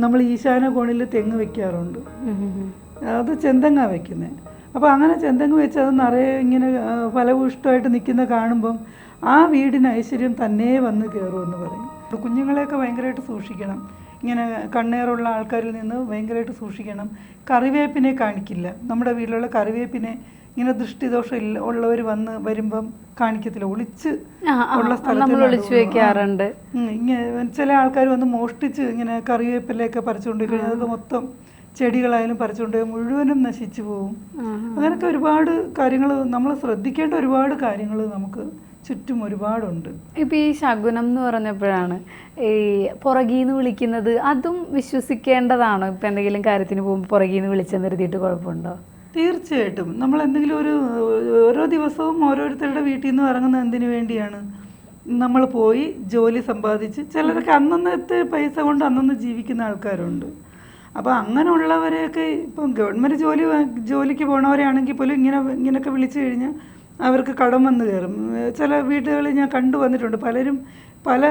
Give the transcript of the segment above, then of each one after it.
നമ്മൾ ഈശാന കോണിൽ തെങ്ങ് വെക്കാറുണ്ട്. അത് ചെന്തങ്ങ വെക്കുന്നത് അപ്പോൾ അങ്ങനെ ചെന്തങ്ങ് വെച്ച് അത് നിറയെ ഇങ്ങനെ ഫലഭൂഷ്ടമായിട്ട് ഫലപുഷ്ടമായിട്ട് നിൽക്കുന്ന കാണുമ്പം ആ വീടിന് ഐശ്വര്യം തന്നെ വന്ന് കയറുമെന്ന് പറയും. കുഞ്ഞുങ്ങളെയൊക്കെ ഭയങ്കരമായിട്ട് സൂക്ഷിക്കണം. ഇങ്ങനെ കണ്ണേറുള്ള ആൾക്കാരിൽ നിന്ന് ഭയങ്കരമായിട്ട് സൂക്ഷിക്കണം. കറിവേപ്പിനെ കാണിക്കില്ല. നമ്മുടെ വീട്ടിലുള്ള കറിവേപ്പിനെ ഇങ്ങനെ ദൃഷ്ടിദോഷം ഇല്ല ഉള്ളവർ വന്ന് വരുമ്പം കാണിക്കത്തില്ല. ഒളിച്ച് ഉള്ള സ്ഥലത്ത് ഒളിച്ചു വെക്കാറുണ്ട്. ഇങ്ങനെ ചില ആൾക്കാർ വന്ന് മോഷ്ടിച്ച് ഇങ്ങനെ കറിവേപ്പിലയൊക്കെ പറിച്ചുകൊണ്ട് പോയി കഴിഞ്ഞാൽ അത് മൊത്തം ചെടികളായാലും പറിച്ചുകൊണ്ട് മുഴുവനും നശിച്ചു പോകും അങ്ങനെയൊക്കെ ഒരുപാട് കാര്യങ്ങൾ നമ്മൾ ശ്രദ്ധിക്കേണ്ട ഒരുപാട് കാര്യങ്ങൾ നമുക്ക് ചുറ്റും ഒരുപാടുണ്ട്. ഇപ്പം ഈ ശകുനം എന്ന് പറഞ്ഞപ്പോഴാണ് ഈ പുറകീന്ന് വിളിക്കുന്നത് അതും വിശ്വസിക്കേണ്ടതാണോ? ഇപ്പം എന്തെങ്കിലും കാര്യത്തിന് പോകുമ്പോൾ പുറകീന്ന് വിളിച്ചെന്ന് നിർത്തിയിട്ട് കുഴപ്പമുണ്ടോ? തീർച്ചയായിട്ടും. നമ്മൾ എന്തെങ്കിലും ഒരു ഓരോ ദിവസവും ഓരോരുത്തരുടെ വീട്ടിൽ നിന്ന് ഇറങ്ങുന്ന എന്തിനു വേണ്ടിയാണ്? നമ്മൾ പോയി ജോലി സമ്പാദിച്ച് ചിലരൊക്കെ അന്നന്നത്തെ പൈസ കൊണ്ട് അന്നന്ന് ജീവിക്കുന്ന ആൾക്കാരുണ്ട്. അപ്പോൾ അങ്ങനെയുള്ളവരെയൊക്കെ ഇപ്പം ഗവൺമെന്റ് ജോലി ജോലിക്ക് പോണവരാണെങ്കിൽ പോലും ഇങ്ങനെ ഇങ്ങനെയൊക്കെ വിളിച്ചു കഴിഞ്ഞാൽ അവർക്ക് കടം വന്ന് കയറും. ചില വീടുകളിൽ ഞാൻ കണ്ടു വന്നിട്ടുണ്ട്. പലരും പല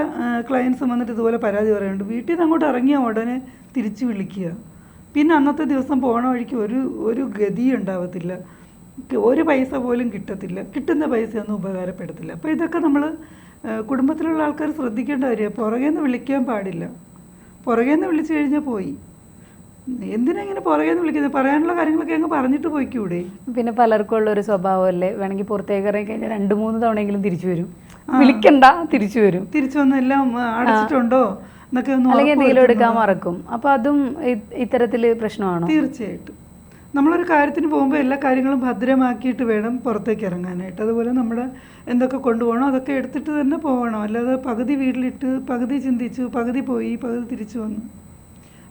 ക്ലയൻസും വന്നിട്ട് ഇതുപോലെ പരാതി പറയുന്നുണ്ട്. വീട്ടിൽ നിന്ന് അങ്ങോട്ട് ഇറങ്ങിയ ഉടനെ തിരിച്ചു വിളിക്കുക. പിന്നെ അന്നത്തെ ദിവസം പോണ വഴിക്ക് ഒരു ഒരു ഗതി ഉണ്ടാവത്തില്ല. ഒരു പൈസ പോലും കിട്ടത്തില്ല. കിട്ടുന്ന പൈസയൊന്നും ഉപകാരപ്പെടത്തില്ല. അപ്പോൾ ഇതൊക്കെ നമ്മൾ കുടുംബത്തിലുള്ള ആൾക്കാർ ശ്രദ്ധിക്കേണ്ട കാര്യമാണ് പുറകെ നിന്ന് വിളിക്കാൻ പാടില്ല. പുറകെ നിന്ന് വിളിച്ചു കഴിഞ്ഞാൽ പോയി. എന്തിനാ ഇങ്ങനെ പുറകെ നിന്ന് വിളിക്കുന്നത്? പറയാനുള്ള കാര്യങ്ങളൊക്കെ അങ്ങ് പറഞ്ഞിട്ട് പോയിക്കൂടെ? പിന്നെ പലർക്കും ഉള്ള ഒരു സ്വഭാവമല്ലേ? വേണമെങ്കിൽ പുറത്തേക്ക് ഇറങ്ങി കഴിഞ്ഞാൽ രണ്ട് മൂന്ന് തവണയെങ്കിലും തിരിച്ചു വരും. വിളിക്കണ്ട തിരിച്ചു വരും. തിരിച്ചു വന്നെല്ലാം അടച്ചിട്ടുണ്ടോ? എന്നൊക്കെ അല്ലെങ്കിൽ എന്തെങ്കിലും എടുക്കാൻ മറക്കും. അപ്പൊ അതും ഇത്തരത്തിൽ പ്രശ്നമാണോ? തീർച്ചയായിട്ടും. നമ്മളൊരു കാര്യത്തിന് പോകുമ്പോൾ എല്ലാ കാര്യങ്ങളും ഭദ്രമാക്കിയിട്ട് വേണം പുറത്തേക്ക് ഇറങ്ങാനായിട്ട്. അതുപോലെ നമ്മുടെ എന്തൊക്കെ കൊണ്ടുപോകണം അതൊക്കെ എടുത്തിട്ട് തന്നെ പോകണം. അല്ലാതെ പകുതി വീട്ടിലിട്ട് പകുതി ചിന്തിച്ചു പകുതി പോയി പകുതി തിരിച്ചു വന്നു.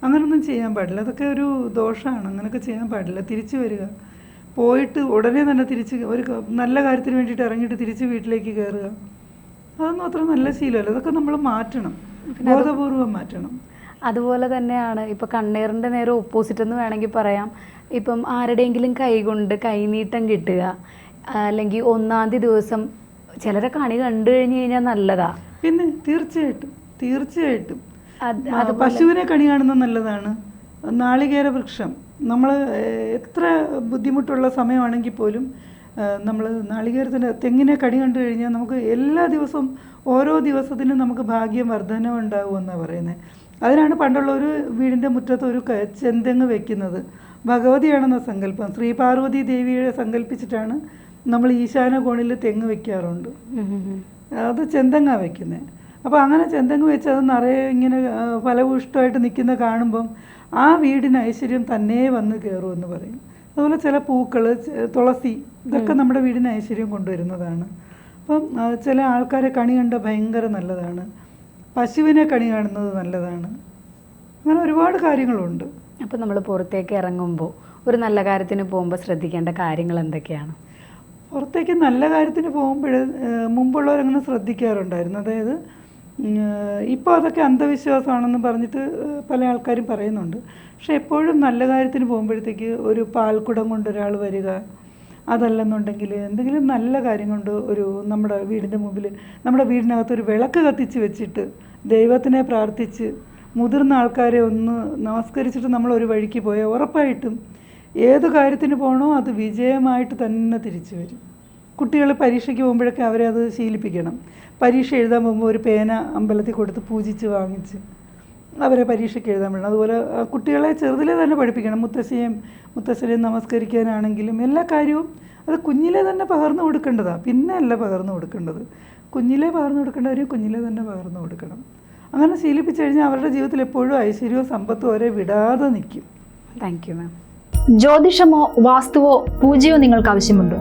അങ്ങനൊന്നും ചെയ്യാൻ പാടില്ല. അതൊക്കെ ഒരു ദോഷമാണ് അങ്ങനെയൊക്കെ ചെയ്യാൻ പാടില്ല. തിരിച്ചു വരിക. പോയിട്ട് ഉടനെ തന്നെ തിരിച്ച് ഒരു നല്ല കാര്യത്തിന് വേണ്ടിയിട്ട് ഇറങ്ങിയിട്ട് തിരിച്ച് വീട്ടിലേക്ക് കയറുക. അതൊന്നും അത്ര നല്ല ശീലമല്ല. അതൊക്കെ നമ്മൾ മാറ്റണം. ബോധപൂർവം മാറ്റണം. അതുപോലെ തന്നെയാണ്. ഇപ്പം കണ്ണീറിന്റെ നേരെ ഓപ്പോസിറ്റ് എന്ന് വേണമെങ്കിൽ പറയാം. ഇപ്പം ആരുടെയെങ്കിലും കൈകൊണ്ട് കൈനീട്ടം കിട്ടുക അല്ലെങ്കിൽ ഒന്നാം തീയതി ദിവസം ചിലരെ കണി കണ്ടു കഴിഞ്ഞ് കഴിഞ്ഞാൽ നല്ലതാ. പിന്നെ തീർച്ചയായിട്ടും തീർച്ചയായിട്ടും പശുവിനെ കണി കാണുന്നത് നല്ലതാണ്. നാളികേര വൃക്ഷം. നമ്മൾ എത്ര ബുദ്ധിമുട്ടുള്ള സമയമാണെങ്കിൽ പോലും നമ്മൾ നാളികേരത്തിന്റെ തെങ്ങിനെ കടി കണ്ടു കഴിഞ്ഞാൽ നമുക്ക് എല്ലാ ദിവസവും ഓരോ ദിവസത്തിനും നമുക്ക് ഭാഗ്യം വർധന ഉണ്ടാകുമെന്നാണ് പറയുന്നത് അതിനാണ് പണ്ടുള്ള ഒരു വീടിന്റെ മുറ്റത്ത് ഒരു ചെന്തെങ്ങ് വെക്കുന്നത്. ഭഗവതിയാണെന്ന സങ്കല്പം. ശ്രീ പാർവതി ദേവിയെ സങ്കല്പിച്ചിട്ടാണ് നമ്മൾ ഈശാന കോണിൽ തെങ്ങ് വെക്കാറുണ്ട്. അത് ചെന്തെങ്ങാണ് വെക്കുന്നത് അപ്പോൾ അങ്ങനെ ചെന്തെങ്ങ് വെച്ച് അത് നിറയെ ഇങ്ങനെ ഫലഭൂഷ്ടമായിട്ട് ഫലപുഷ്ടമായിട്ട് നിൽക്കുന്ന കാണുമ്പം ആ വീടിന് ഐശ്വര്യം തന്നെ വന്ന് കയറുമെന്ന് പറയും. അതുപോലെ ചില പൂക്കൾ തുളസി ഇതൊക്കെ നമ്മുടെ വീടിന് ഐശ്വര്യം കൊണ്ടുവരുന്നതാണ്. അപ്പം ചില ആൾക്കാരെ കണി കണ്ട ഭയങ്കര നല്ലതാണ്. പശുവിനെ കണി കാണുന്നത് നല്ലതാണ്. അങ്ങനെ ഒരുപാട് കാര്യങ്ങളുണ്ട്. അപ്പോൾ നമ്മൾ പുറത്തേക്ക് ഇറങ്ങുമ്പോൾ ഒരു നല്ല കാര്യത്തിന് പോകുമ്പോൾ ശ്രദ്ധിക്കേണ്ട കാര്യങ്ങൾ എന്തൊക്കെയാണ്? പുറത്തേക്ക് നല്ല കാര്യത്തിന് പോകുമ്പോൾ മുമ്പുള്ളവരങ്ങനെ ശ്രദ്ധിക്കാറുണ്ടായിരുന്നു. അതായത് ഇപ്പോൾ അതൊക്കെ അന്ധവിശ്വാസമാണെന്ന് പറഞ്ഞിട്ട് പല ആൾക്കാരും പറയുന്നുണ്ട്. പക്ഷെ എപ്പോഴും നല്ല കാര്യത്തിന് പോകുമ്പോഴത്തേക്ക് ഒരു പാൽക്കുടം കൊണ്ട് ഒരാൾ വരിക അതല്ലെന്നുണ്ടെങ്കിൽ എന്തെങ്കിലും നല്ല കാര്യം കൊണ്ട് ഒരു നമ്മുടെ വീടിന്റെ മുമ്പിൽ നമ്മുടെ വീടിനകത്ത് ഒരു വിളക്ക് കത്തിച്ച് വെച്ചിട്ട് ദൈവത്തിനെ പ്രാർത്ഥിച്ച് മുതിർന്ന ആൾക്കാരെ ഒന്ന് നമസ്കരിച്ചിട്ട് നമ്മൾ ഒരു വഴിക്ക് പോയാൽ ഉറപ്പായിട്ടും ഏത് കാര്യത്തിന് പോകണോ അത് വിജയമായിട്ട് തന്നെ തിരിച്ചു വരും. കുട്ടികൾ പരീക്ഷയ്ക്ക് പോകുമ്പോഴൊക്കെ അവരെ അത് ശീലിപ്പിക്കണം. പരീക്ഷ എഴുതാൻ പോകുമ്പോൾ ഒരു പേന അമ്പലത്തിൽ കൊടുത്ത് പൂജിച്ച് വാങ്ങിച്ച് അവരെ പരീക്ഷയ്ക്ക് എഴുതാൻ വേണം അതുപോലെ കുട്ടികളെ ചെറുതിലെ തന്നെ പഠിപ്പിക്കണം. മുത്തശ്ശിയും മുത്തശ്ശനെയും നമസ്കരിക്കാനാണെങ്കിലും എല്ലാ കാര്യവും അത് കുഞ്ഞിലെ തന്നെ പകർന്നു കൊടുക്കേണ്ടതാണ് പിന്നെ അല്ല പകർന്നു കൊടുക്കേണ്ടത്. കുഞ്ഞിലെ പകർന്നു കൊടുക്കേണ്ടവർ കുഞ്ഞിലെ തന്നെ പകർന്നു കൊടുക്കണം. അങ്ങനെ ശീലിപ്പിച്ചു കഴിഞ്ഞാൽ അവരുടെ ജീവിതത്തിൽ എപ്പോഴും ഐശ്വര്യവും സമ്പത്തും അവരെ വിടാതെ നിൽക്കും. താങ്ക് യു മാം ജ്യോതിഷമോ വാസ്തുവോ പൂജയോ നിങ്ങൾക്ക് ആവശ്യമുണ്ടോ?